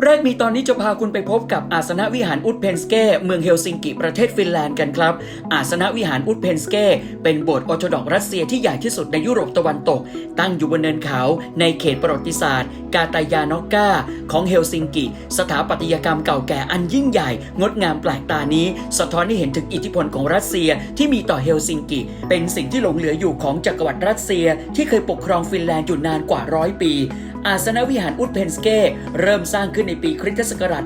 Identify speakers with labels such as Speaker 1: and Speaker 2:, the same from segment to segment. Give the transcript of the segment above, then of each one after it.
Speaker 1: แรกมีตอนนี้จะพาคุณไปพบกับอาสนะวิหารอุดเพนสเก้เมืองเฮลซิงกิประเทศฟินแลนด์กันครับ อาสนะวิหารอุดเพนสเก้เป็นโบสถ์ออร์โธดอกรัสเซียที่ใหญ่ที่สุดในยุโรปตะวันตก ตั้งอยู่บนเนินเขาในเขตประวัติศาสตร์ กาตายานอกกาของเฮลซิงกิ สถาปัตยกรรมเก่าแก่อันยิ่งใหญ่ งดงามแปลกตานี้ สะท้อนให้เห็นถึงอิทธิพลของรัสเซียที่มีต่อเฮลซิงกิ เป็นสิ่งที่หลงเหลืออยู่ของจักรวรรดิรัสเซีย ที่เคยปกครองฟินแลนด์อยู่นานกว่าร้อยปี อาสนวิหารอุดเพนสเกเริ่มสร้างขึ้นในปีคริสตศักราช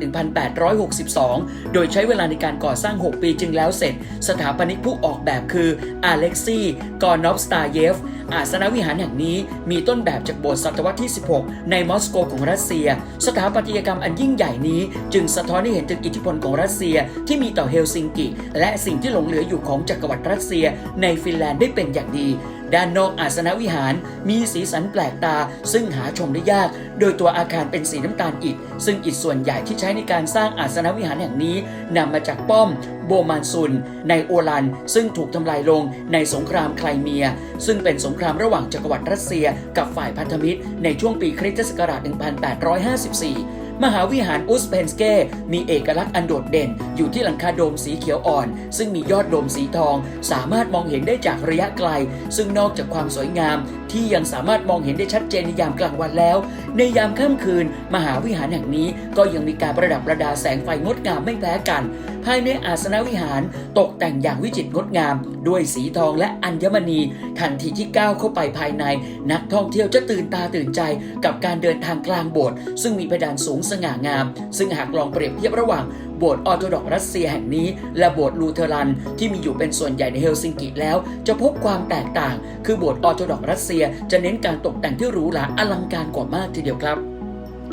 Speaker 1: 1862 โดยใช้เวลาในการก่อสร้าง 6 ปีจึงแล้วเสร็จ สถาปนิกผู้ออกแบบคืออเล็กซีกอร์นอฟสตาเยฟอาสนวิหารแห่งนี้มีต้นแบบจากโบสถ์ศตวรรษที่ 16 ในมอสโกของรัสเซีย สถาปัตยกรรมอันยิ่งใหญ่นี้ จึงสะท้อนให้เห็นถึงอิทธิพลของรัสเซียที่มีต่อเฮลซิงกิ และสิ่งที่หลงเหลืออยู่ของจักรวรรดิรัสเซียในฟินแลนด์ได้เป็นอย่างดี ด้านนอกอาสนวิหารมีสีสันแปลกตา ซึ่งหาชมได้ยาก โดยตัวอาคารเป็นสีน้ำตาลอิฐ ซึ่งอิฐส่วนใหญ่ที่ใช้ในการสร้างอาสนวิหารแห่งนี้นำมาจากป้อม โบมานซุน ในโอลัน ซึ่งถูกทำลายลงในสงครามไคลเมีย ซึ่งเป็นสงครามระหว่างจักรวรรดิรัสเซีย กับฝ่ายพันธมิตร ในช่วงปีคริสตศักราช 1854 มหาวิหารอุสเพนสเก้มีเอกลักษณ์อันโดดเด่น อยู่ที่หลังคาโดมสีเขียวอ่อน ซึ่งมียอดโดมสีทอง สามารถมองเห็นได้จากระยะไกล ซึ่งนอกจากความสวยงาม ที่ยังสามารถมองเห็นได้ชัดเจนในยามกลางวันแล้ว ในยามค่ำคืน มหาวิหารแห่งนี้ก็ยังมีการประดับประดาแสงไฟงดงามไม่แพ้กัน ภายในอาสนวิหารตกแต่งอย่างวิจิตรงดงาม ด้วยสีทองและอัญมณี ทันทีที่ก้าวเข้าไปภายใน นักท่องเที่ยวจะตื่นตาตื่นใจกับการเดินทางกลางโบสถ์ซึ่งมีเพดานสูงสง่างาม ซึ่งหากลองเปรียบเทียบระหว่างโบสถ์ออร์โธดอกซ์รัสเซียแห่งนี้ และโบสถ์ลูเทอรัน ที่มีอยู่เป็นส่วนใหญ่ในเฮลซิงกิแล้ว จะพบความแตกต่าง คือโบสถ์ออร์โธดอกซ์รัสเซีย จะเน้นการตกแต่งที่หรูหราอลังการกว่ามากทีเดียวครับ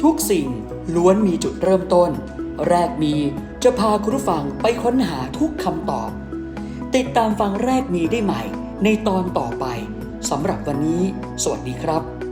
Speaker 1: ทุกสิ่งล้วนมีจุดเริ่มต้น แรกมี จะพาคุณผู้ฟังไปค้นหาทุกคำตอบ ติดตามฟังแรกมีได้ใหม่ในตอนต่อไปสำหรับวันนี้ สวัสดีครับ